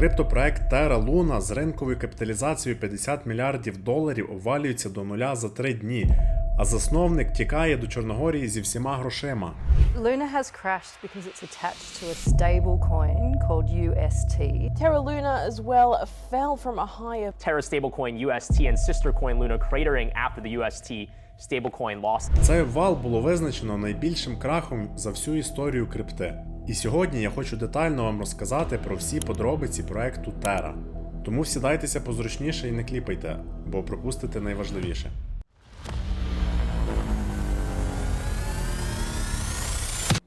Криптопроект Terra Luna з ринковою капіталізацією 50 мільярдів доларів обвалюється до нуля за три дні, а засновник тікає до Чорногорії зі всіма грошима. Luna has crashed because it's attached to a stable coin called UST. Terra Luna as well fell from a high of Terra stablecoin UST and sister coin Luna cratering after the UST stablecoin lost. Цей обвал було визначено найбільшим крахом за всю історію крипти. І сьогодні я хочу детально вам розказати про всі подробиці проекту Terra. Тому сідайтеся позручніше і не кліпайте, бо пропустите найважливіше.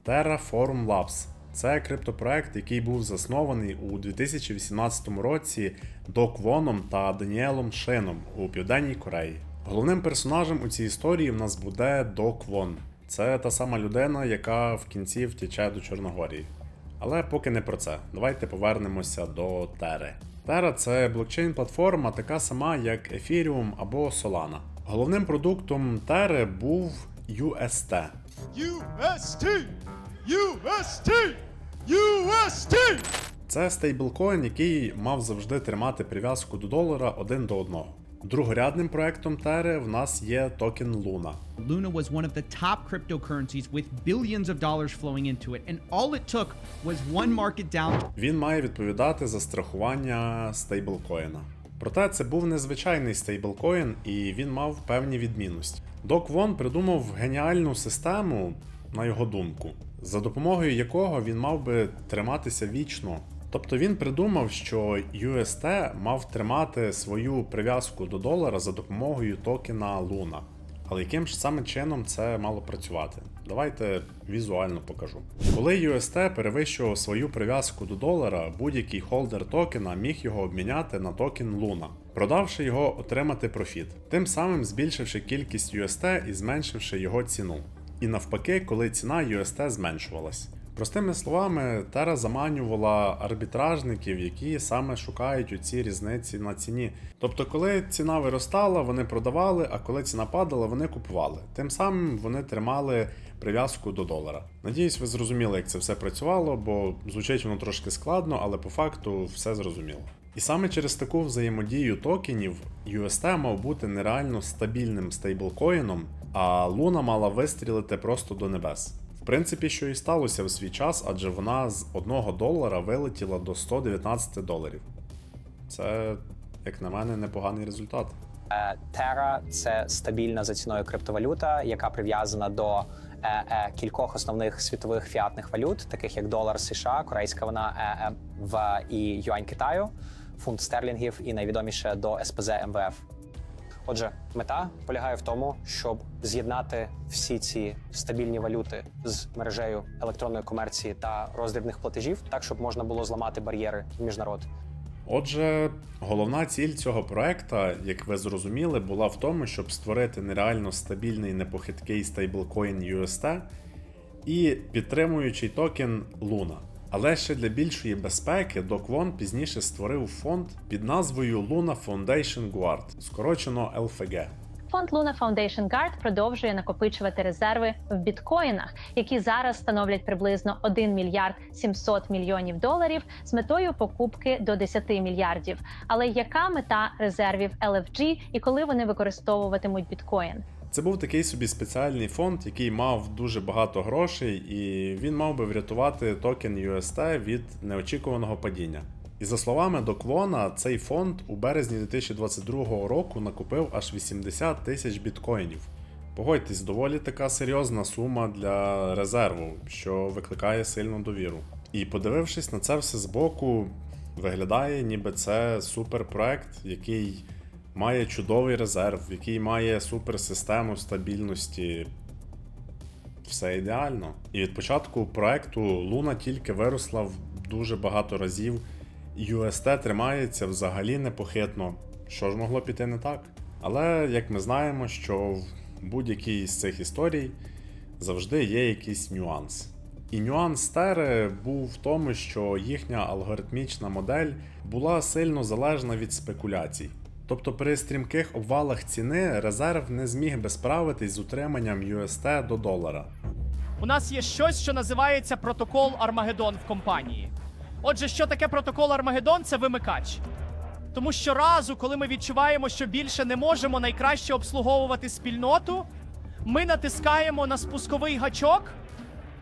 Terraform Labs це криптопроект, який був заснований у 2018 році Док Воном та Даніелом Шином у Південній Кореї. Головним персонажем у цій історії в нас буде Док Вон. Це та сама людина, яка в кінці втіче до Чорногорії. Але поки не про це. Давайте повернемося до Тери. Terra – це блокчейн-платформа, така сама, як Ethereum або Solana. Головним продуктом Terra був UST. UST! UST! UST! Це стейблкоін, який мав завжди тримати прив'язку до долара один до одного. Другорядним проектом Terra в нас є токен Luna. Luna was one of the top cryptocurrencies with billions of dollars flowing into it, and all it took was one market down Він має відповідати за страхування стейблкоїна. Проте це був незвичайний стейблкоін, і він мав певні відмінності. Док Вон придумав геніальну систему, на його думку, за допомогою якого він мав би триматися вічно. Тобто він придумав, що UST мав тримати свою прив'язку до долара за допомогою токена Luna. Але яким ж саме чином це мало працювати? Давайте візуально покажу. Коли UST перевищував свою прив'язку до долара, будь-який холдер токена міг його обміняти на токен Luna, продавши його отримати профіт, тим самим збільшивши кількість UST і зменшивши його ціну. І навпаки, коли ціна UST зменшувалась. Простими словами, Тера заманювала арбітражників, які саме шукають оці різниці на ціні. Тобто, коли ціна виростала, вони продавали, а коли ціна падала, вони купували. Тим самим вони тримали прив'язку до долара. Надіюсь, ви зрозуміли, як це все працювало, бо звучить воно трошки складно, але по факту все зрозуміло. І саме через таку взаємодію токенів UST мав бути нереально стабільним стейблкоїном, а Луна мала вистрілити просто до небес. Принципі, що і сталося в свій час, адже вона з 1 долара вилетіла до 119 доларів. Це, як на мене, непоганий результат. Е, Terra – це стабільна за ціною криптовалюта, яка прив'язана до е, е, кількох основних світових фіатних валют, таких як долар США, корейська вона е, е, в і юань Китаю, фунт стерлінгів і найвідоміше до СПЗ МВФ. Отже, мета полягає в тому, щоб з'єднати всі ці стабільні валюти з мережею електронної комерції та роздрібних платежів, так щоб можна було зламати бар'єри між народ. Отже, головна ціль цього проекта, як ви зрозуміли, була в тому, щоб створити нереально стабільний непохиткий стейблкоін UST і підтримуючий токен Luna. Але ще для більшої безпеки Доквон пізніше створив фонд під назвою Luna Foundation Guard, скорочено LFG. Фонд Luna Foundation Guard продовжує накопичувати резерви в біткоїнах, які зараз становлять приблизно 1 мільярд 700 мільйонів доларів з метою покупки до 10 мільярдів. Але яка мета резервів LFG і коли вони використовуватимуть біткоін? Це був такий собі спеціальний фонд, який мав дуже багато грошей, і він мав би врятувати токен UST від неочікуваного падіння. І за словами Доквона, цей фонд у березні 2022 року накупив аж 80 тисяч біткоїнів. Погодьтесь, доволі така серйозна сума для резерву, що викликає сильну довіру. І подивившись на це все збоку, виглядає, ніби це суперпроект, який має чудовий резерв, який має суперсистему стабільності. Все ідеально. І від початку проекту Луна тільки виросла в дуже багато разів. UST тримається взагалі непохитно. Що ж могло піти не так? Але як ми знаємо, що в будь-якій з цих історій завжди є якийсь нюанс. І нюанс Тери був в тому, що їхня алгоритмічна модель була сильно залежна від спекуляцій. Тобто при стрімких обвалах ціни резерв не зміг би справитись з утриманням UST до долара. У нас є щось, що називається протокол Армагеддон в компанії. Отже, що таке протокол Армагеддон? Це вимикач. Тому що разу, коли ми відчуваємо, що більше не можемо найкраще обслуговувати спільноту, ми натискаємо на спусковий гачок,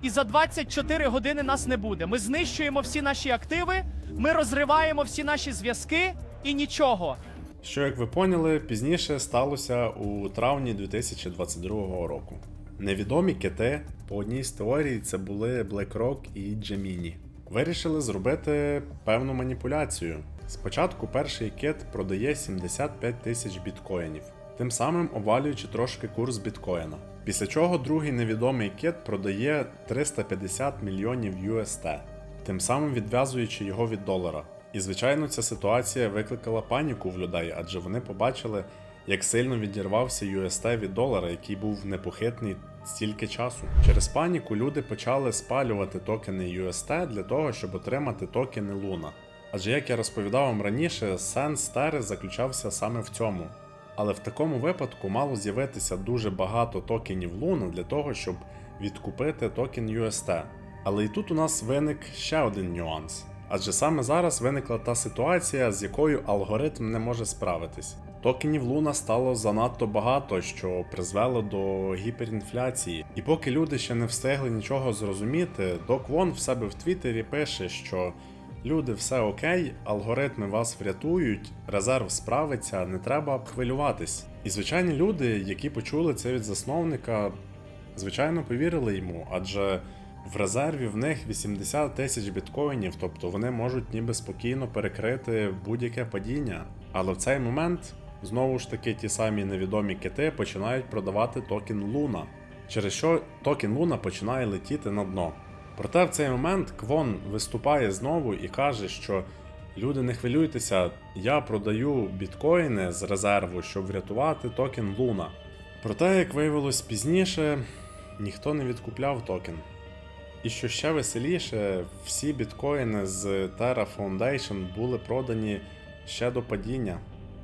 і за 24 години нас не буде. Ми знищуємо всі наші активи, ми розриваємо всі наші зв'язки і нічого. Що, як ви поняли, пізніше сталося у травні 2022 року. Невідомі кити, по одній з теорій, це були BlackRock і Gemini. Вирішили зробити певну маніпуляцію. Спочатку перший кит продає 75 тисяч біткоїнів, тим самим обвалюючи трошки курс біткоїна. Після чого другий невідомий кит продає 350 мільйонів UST, тим самим відв'язуючи його від долара. І звичайно, ця ситуація викликала паніку в людей, адже вони побачили, як сильно відірвався UST від долара, який був непохитний стільки часу. Через паніку люди почали спалювати токени UST для того, щоб отримати токени Luna. Адже як я розповідав вам раніше, сенс Тери заключався саме в цьому. Але в такому випадку мало з'явитися дуже багато токенів Luna для того, щоб відкупити токен UST. Але і тут у нас виник ще один нюанс. Адже саме зараз виникла та ситуація, з якою алгоритм не може справитись. Токенів Луна стало занадто багато, що призвело до гіперінфляції. І поки люди ще не встигли нічого зрозуміти, Док Вон в себе в Твіттері пише, що люди, все окей, алгоритми вас врятують, резерв справиться, не треба хвилюватись. І звичайні люди, які почули це від засновника, звичайно повірили йому, адже в резерві в них 80 тисяч біткоїнів, тобто вони можуть ніби спокійно перекрити будь-яке падіння. Але в цей момент знову ж таки ті самі невідомі кити починають продавати токен Луна, через що токен Луна починає летіти на дно. Проте в цей момент Квон виступає знову і каже, що люди не хвилюйтеся, я продаю біткоїни з резерву, щоб врятувати токен Луна. Проте, як виявилось пізніше, ніхто не відкупляв токен. І що ще веселіше, всі біткоїни з Terra Foundation були продані ще до падіння.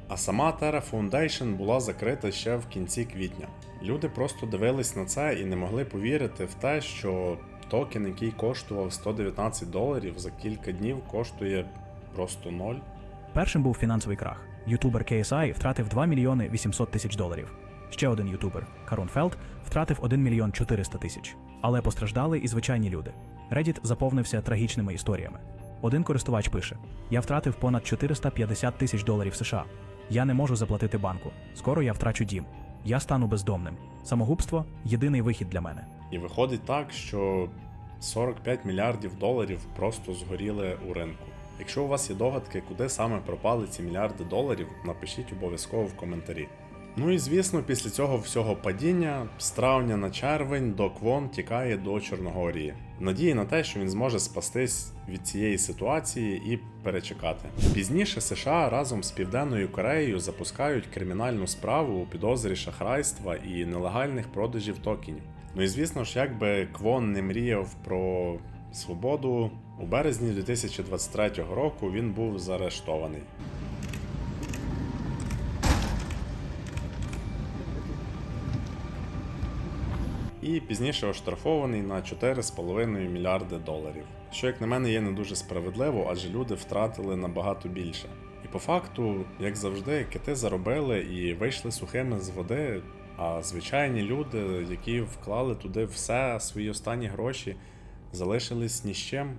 А сама Terra Foundation була закрита ще в кінці квітня. Люди просто дивились на це і не могли повірити в те, що токен, який коштував 119 доларів, за кілька днів коштує просто ноль. Першим був фінансовий крах. Ютубер KSI втратив 2 мільйони 800 тисяч доларів. Ще один ютубер Карун Фелд втратив 1 мільйон 400 тисяч. Але постраждали і звичайні люди. Reddit заповнився трагічними історіями. Один користувач пише: Я втратив понад 450 тисяч доларів США. Я не можу заплатити банку. Скоро я втрачу дім. Я стану бездомним. Самогубство єдиний вихід для мене. І виходить так, що 45 мільярдів доларів просто згоріли у ринку. Якщо у вас є догадки, куди саме пропали ці мільярди доларів, напишіть обов'язково в коментарі. Ну і звісно, після цього всього падіння з травня на червень Док Вон тікає до Чорногорії, надії на те, що він зможе спастись від цієї ситуації і перечекати. Пізніше США разом з Південною Кореєю запускають кримінальну справу у підозрі шахрайства і нелегальних продажів токенів. Ну і звісно ж, якби Квон не мріяв про свободу, у березні 2023 року він був заарештований. І пізніше оштрафований на 4,5 мільярди доларів. Що, як на мене, є не дуже справедливо, адже люди втратили набагато більше. І по факту, як завжди, кити заробили і вийшли сухими з води. А звичайні люди, які вклали туди все свої останні гроші, залишились ні з чим.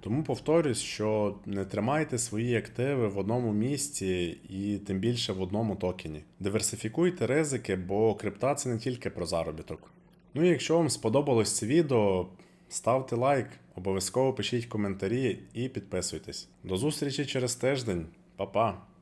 Тому повторюсь, що не тримайте свої активи в одному місці і тим більше в одному токені. Диверсифікуйте ризики, бо крипта це не тільки про заробіток. Ну і якщо вам сподобалось це відео, ставте лайк, обов'язково пишіть коментарі і підписуйтесь. До зустрічі через тиждень, Па-па!